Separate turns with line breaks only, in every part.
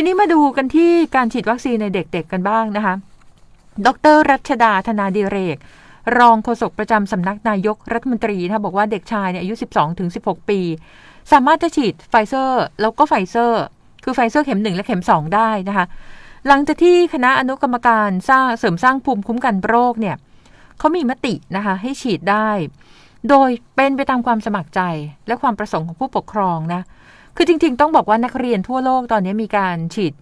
ทีนี้มาดูกันที่การฉีดวัคซีนในเด็กๆกันบ้างนะคะ ดร รัชดาธนาดิเรก รองโฆษกประจำสำนักนายกรัฐมนตรีนะบอกว่าเด็กชายเนี่ยอายุ 12ถึง16 ปี สามารถจะฉีดไฟเซอร์ แล้วก็ไฟเซอร์ คือไฟเซอร์เข็ม 1 และเข็ม 2 ได้นะคะ หลังจากที่คณะอนุกรรมการสร้างเสริมสร้างภูมิคุ้มกันโรคเนี่ยเขามีมตินะคะให้ฉีดได้ โดยเป็นไปตามความสมัครใจและความประสงค์ของผู้ปกครองนะ คือจริง ๆ ต้องบอกว่านักเรียนทั่วโลกตอนนี้มีการฉีด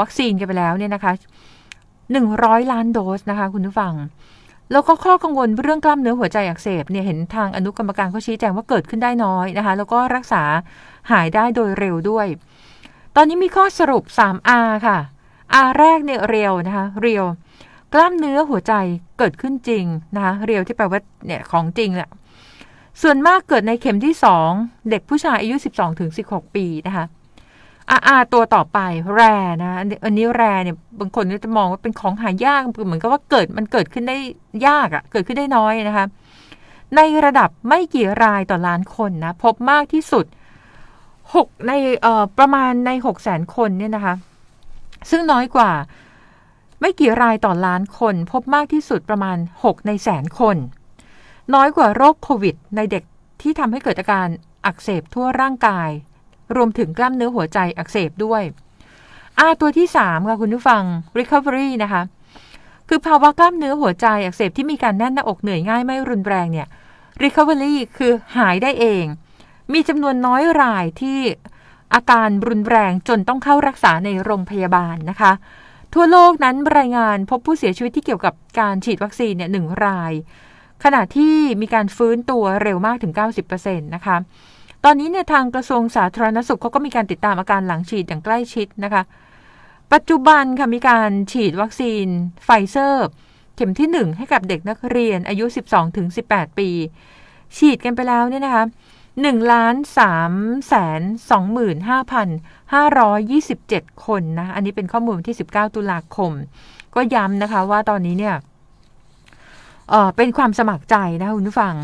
วัคซีนกันไปแล้วเนี่ยนะคะ100ล้านโดสนะคะ คุณผู้ฟัง แล้วก็ข้อกังวลเรื่องกล้ามเนื้อหัวใจอักเสบเนี่ยเห็นทางอนุกรรมการเขาชี้แจงว่าเกิดขึ้นได้น้อยนะคะ แล้วก็รักษาหายได้โดยเร็วด้วย ตอนนี้มีข้อสรุป 3R ค่ะ R แรกเนี่ยเรียวนะคะ เรียวกล้ามเนื้อหัวใจเกิดขึ้นจริงนะคะ เรียวที่แปลว่าเนี่ยของจริงแหละ ส่วนมากเกิดในเข็มที่ 2 เด็กผู้ชายอายุ 12-16 ปีนะคะอาอาตัวต่อไปแรนะอันนี้แรเนี่ยบางคนก็จะมองว่าเป็นของหายากเหมือนกับว่าเกิดมันเกิดขึ้นได้ยากอะ่ะเกิดขึ้นได้น้อยนะคะ ในระดับไม่กี่รายต่อล้านคนนะ พบมากที่สุด6ในเอ่อประมาณใน6 0 0 0 0 0คนเนี่ยนะคะ ซึ่งน้อยกว่า ไม่กี่รายต่อล้านคน พบมากที่สุดประมาณ6ในแสนคน น้อยกว่าโรคโควิด ในเด็กที่ทำให้เกิดอาการอักเสบทั่วร่างกาย รวมถึงกล้ามเนื้อหัวใจอักเสบด้วยอาตัวที่ 3 ค่ะคุณผู้ฟัง recovery นะคะ คือภาวะกล้ามเนื้อหัวใจอักเสบที่มีการแน่นหน้าอกเหนื่อยง่ายไม่รุนแรงเนี่ย recovery คือหายได้เอง มีจำนวนน้อยรายที่อาการรุนแรงจนต้องเข้ารักษาในโรงพยาบาลนะคะ ทั่วโลกนั้นรายงานพบผู้เสียชีวิตที่เกี่ยวกับการฉีดวัคซีนเนี่ยหนึ่งราย ขณะที่มีการฟื้นตัวเร็วมากถึง 90%นะคะ ตอนนี้เนี่ยทางกระทรวงสาธารณสุขเขาก็มีการติดตามอาการหลังฉีดอย่างใกล้ชิดนะคะ ปัจจุบันค่ะมีการฉีดวัคซีนไฟเซอร์ เข็มที่ 1 ให้กับเด็กนักเรียนอายุ 12-18 ปี ฉีดกันไปแล้วเนี่ยนะคะ1ล้าน3แสน25,527คนนะ อันนี้เป็นข้อมูลวันที่19ตุลาคม ก็ย้ำนะคะว่าตอนนี้เนี่ย เอ่อเป็นความสมัครใจนะคุณผู้ฟัง